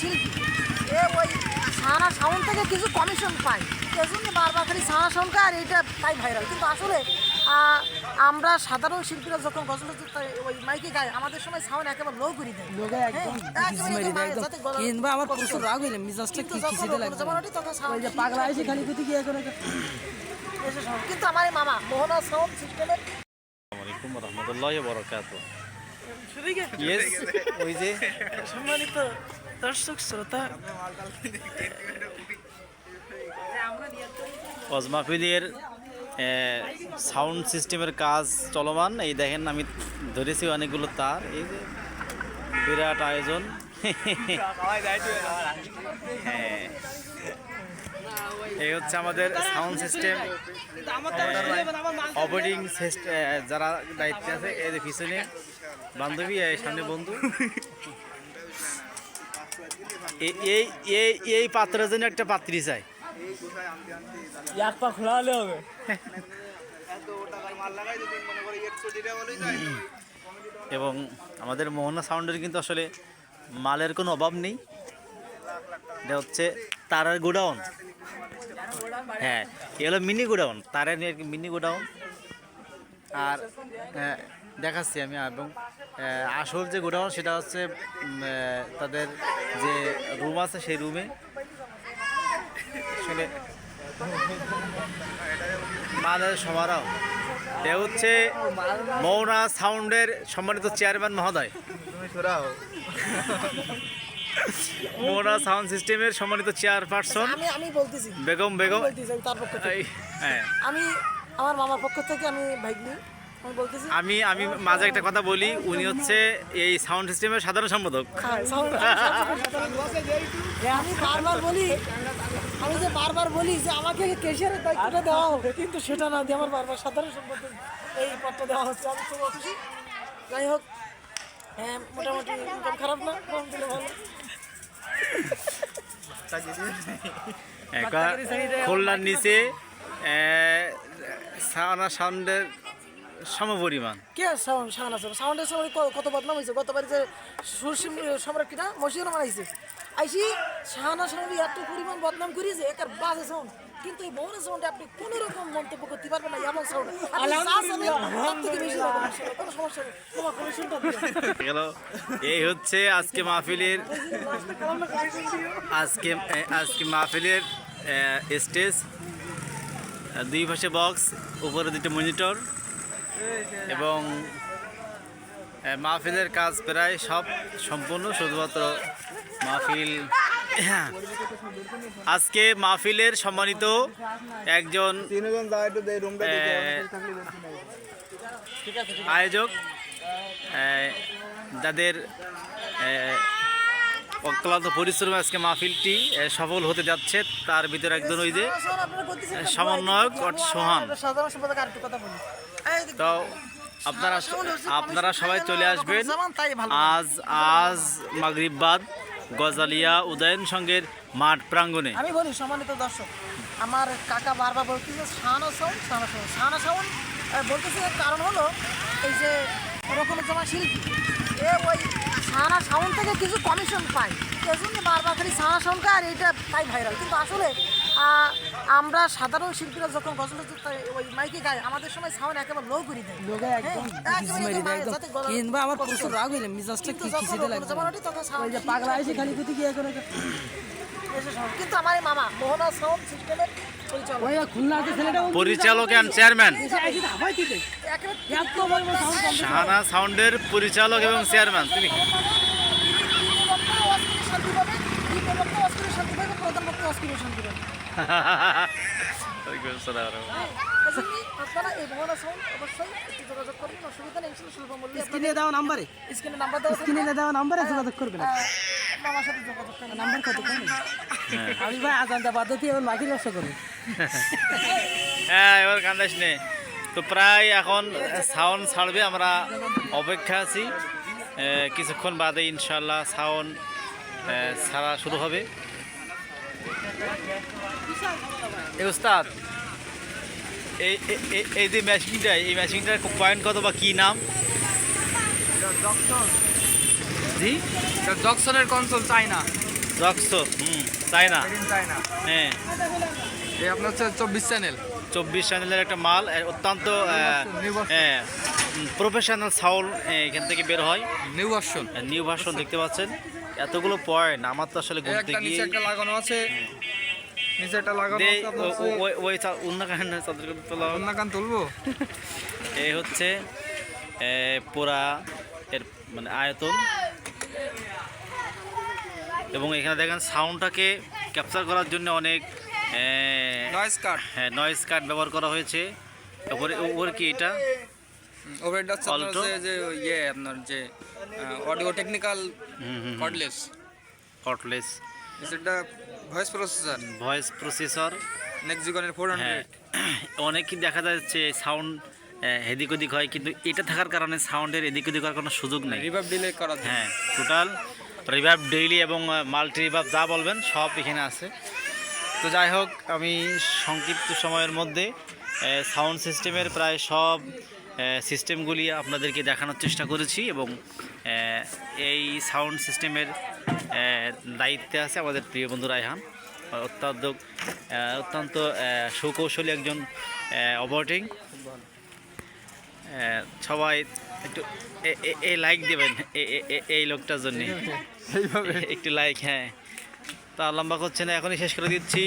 শিল্পী এ ওই সানা সাউন্ড থেকে কিছু কমিশন পায়। এজন্য বারবার খালি সানা সাউন্ডকে আর এইটা তাই ভাইরাল কিন্তু আসলে আমরা সাধারণ শিল্পীরা যখন গজল ওই মাইকে গায় আমাদের সময় সাউন্ড একেবারে লো করে দেয়। হ্যাঁ, কিংবা আমার প্রচুর রাগ হইলে মিজাজটা কি খিচিতে ওই যে পাগলা এসে খালি কুতি গিয়ে করে কিন্তু আমার মামা মোহনা সাউন্ড সিস্টেমের আলাইকুম রহমতুল্লাহ বরকাত ইয়েস ওই যে। সম্মানিত দর্শক শ্রোতা। অজমাফিলের সাউন্ড সিস্টেমের কাজ চলমান। এই দেখেন আমি ধরেছি অনেকগুলো তার। এই যে বিরাট আয়োজন। হ্যাঁ। এই হচ্ছে আমাদের সাউন্ড সিস্টেম অপারেটিং যারা দায়িত্বে আছে এদের পিছনে বান্ধবী এই সামনে বন্ধু। এই এই এই পাত্রের জন্য একটা পাত্রী চাই। এক পা খোলা হলে হবে। এবং আমাদের মোহনা সাউন্ডের কিন্তু আসলে মালের কোনো অভাব নেই। এটা হচ্ছে তারার গোডাউন। হ্যাঁ এগুলো মিনি গোডাউন তারের মিনি গোডাউন। আর হ্যাঁ, দেখাচ্ছি আমি এবং আসল যে গোডাউন সেটা হচ্ছে তাদের যে রুম আছে সেই রুমে। আসলে মালের সমারোহ। এ হচ্ছে মৌনা সাউন্ডের সম্মানিত চেয়ারম্যান মহোদয়। মৌনা সাউন্ড সিস্টেমের সম্মানিত চেয়ারপারসন আমি আমি বলতেছি। বেগম বেগম। বলতেছি আমি তার পক্ষ থেকে। হ্যাঁ। আমি আমার মামার পক্ষ থেকে আমি ভাইগনি আমি বলতেছি। আমি আমি মাঝে একটা কথা বলি উনি হচ্ছে এই সাউন্ড সিস্টেমের সাধারণ সম্পাদক। হ্যাঁ, আমি বারবার বলি আমি যে বারবার বলি যে আমাকে কেশিয়ারের দায়িত্বটা দেওয়া হবে কিন্তু সেটা না দিয়ে আমার বারবার সাধারণ সম্পাদক এই পদটা দেওয়া হচ্ছে। আমি খুব খুশি যাই হোক হ্যাঁ মোটামুটি ইনকাম খারাপ না কম দিলে ভালো। খুলনার নিচে সাউনা সাউন্ডের সমপরিমাণ। Sound sound? সাউন্ডের সময় কত বদনাম হয়েছে? গতবার যে সুরসিম সম্রাট মসজিদ বানাইছে আইসি সাহানা সাউন্ড এত পরিমাণ বদনাম করিয়েছে, একার বাজে সাউন্ড কিন্তু এই বউরের সাউন্ডে আপনি কোনো রকম মন্তব্য করতে পারবেন না এমন সাউন্ড। কোনো সমস্যা নেই তোমার কমিশনটা এই হচ্ছে আজকে মাহফিলের আজকে আজকে মাহফিলের স্টেজ। দুই পাশে বক্স উপরে দুটো মনিটর। এবং মাহফিলের কাজ প্রায় সব সম্পূর্ণ শুধুমাত্র মাহফিল আজকে মাহফিলের সম্মানিত একজন আয়োজক যাদের অক্লান্ত পরিশ্রমে আজকে মাহফিলটি সফল হতে যাচ্ছে, তার ভিতরে একজন ওই যে সমন্বয়ক সোহান। তো আপনারা আপনারা সবাই চলে আসবেন। আজ আজ মাগরিববাদ গজালিয়া উদয়ন সংঘের মাঠ প্রাঙ্গণে। আমি বলি, সম্মানিত দর্শক, আমার কাকা বারবার বলতেছে Sana sound Sana sound Sana sound কারণ হলো এই যে রকমের জমা শিল্পী, এ ওই সানা সাউন্ড থেকে কিছু কমিশন পায়। এজন্য বারবার খালি সানা সাউন্ডকে আর এইটা তাই ভাইরাল কিন্তু আসলে আমরা সাধারণ শিল্পীরা যখন গজল ওই মাইকে গায় আমাদের সময় সাউন্ড একেবারে লো করে দেয়। লোকে একদম হ্যাঁ, একদম কিংবা আমার প্রচুর রাগ হইলে মিজাজটা কি খিচিতে ওই সাউন্ড যে পাগলা এসে খালি কুতি গিয়ে করে কিন্তু আমার মামা মোহনা সাউন্ড সিস্টেমের পরিচালক। ওই খুলনা আছে ছেলেটা পরিচালক অ্যান্ড চেয়ারম্যান শাহানা সাউন্ডের পরিচালক এবং চেয়ারম্যান অস্কারে প্রধান হ্যাঁ, এজন্যই আপনারা এই মোহনা সাউন্ড অবশ্যই যোগাযোগ করবেন অসুবিধা নেই ইনশাল্লাহ মূল্যে স্ক্রিনে দেওয়া নাম্বারে। স্ক্রিনে নাম্বার দেওয়া স্ক্রিনে দেওয়া নাম্বারে যোগাযোগ করবেন আহ, সাথে যোগাযোগ করবেন। নাম্বার কত আমি ভাই আজানটা পদ্ধতি এবং বাকি ব্যবসা করব হ্যাঁ এবার কান্দাস নে। তো প্রায় এখন সাউন্ড ছাড়বে আমরা অপেক্ষা আছি। কিছুক্ষণ বাদে ইনশাল্লাহ সাউন্ড ছাড়া শুরু হবে। উস্তাদ এই এই- এই- এই যে মেশিনটা এই মেশিনটার পয়েন্ট কত বা কি নাম? জি? জকসনের কনসোল চাই না হুম তাই না হ্যাঁ। এই আপনার হচ্ছে চব্বিশ চ্যানেল চব্বিশ চ্যানেলের একটা মাল অত্যন্ত নির্বাচন। প্রফেশনাল সাউন্ড এখান থেকে বের হয়। নিউ ভার্সন নিউ ভার্সন দেখতে পাচ্ছেন। এতগুলো পয়েন্ট আমার তো আসলে একটা গিয়ে একটা লাগানো আছে। নিচে একটা লাগানো আছে ওই- ওই চা- অন্য কাহিনী তাদেরকে তোলা। তুলবো? এই হচ্ছে পুরা এর মানে আয়তন। এবং এখানে দেখেন সাউন্ডটাকে ক্যাপচার করার জন্য অনেক নয়েজ কাট হ্যাঁ নয়েজ কাট ব্যবহার করা হয়েছে। তারপরে ওর কি এটা? ওভারটা হচ্ছে আপনার যে ইয়ে আপনার যে অডিও টেকনিক্যাল কর্ডলেস কটলেস সেটা ভয়েস প্রসেসর ভয়েস প্রসেসর নেক্সিকনের ফোর হান্ড্রেড অনেকই দেখা যাচ্ছে সাউন্ড এদিক ওদিক হয় কিন্তু এটা থাকার কারণে সাউন্ডের এদিক ওদিক হওয়ার কোনো সুযোগ নেই। রিভাইভ ডিলে করা হ্যাঁ টোটাল রিভাইভ ডেইলি এবং মাল্টি রিভাইভ যা বলবেন সব এখানে আছে। তো যাই হোক আমি সংক্ষিপ্ত সময়ের মধ্যে সাউন্ড সিস্টেমের প্রায় সব সিস্টেমগুলি আপনাদেরকে দেখানোর চেষ্টা করেছি এবং এই সাউন্ড সিস্টেমের দায়িত্বে আছে আমাদের প্রিয় বন্ধু রায়হান। অত্যন্ত অত্যন্ত সুকৌশলী একজন অপারেটিং সবাই একটু এই লাইক দেবেন এই লোকটার জন্য। এইভাবে? একটু লাইক হ্যাঁ। তা লম্বা করছে না এখনই শেষ করে দিচ্ছি।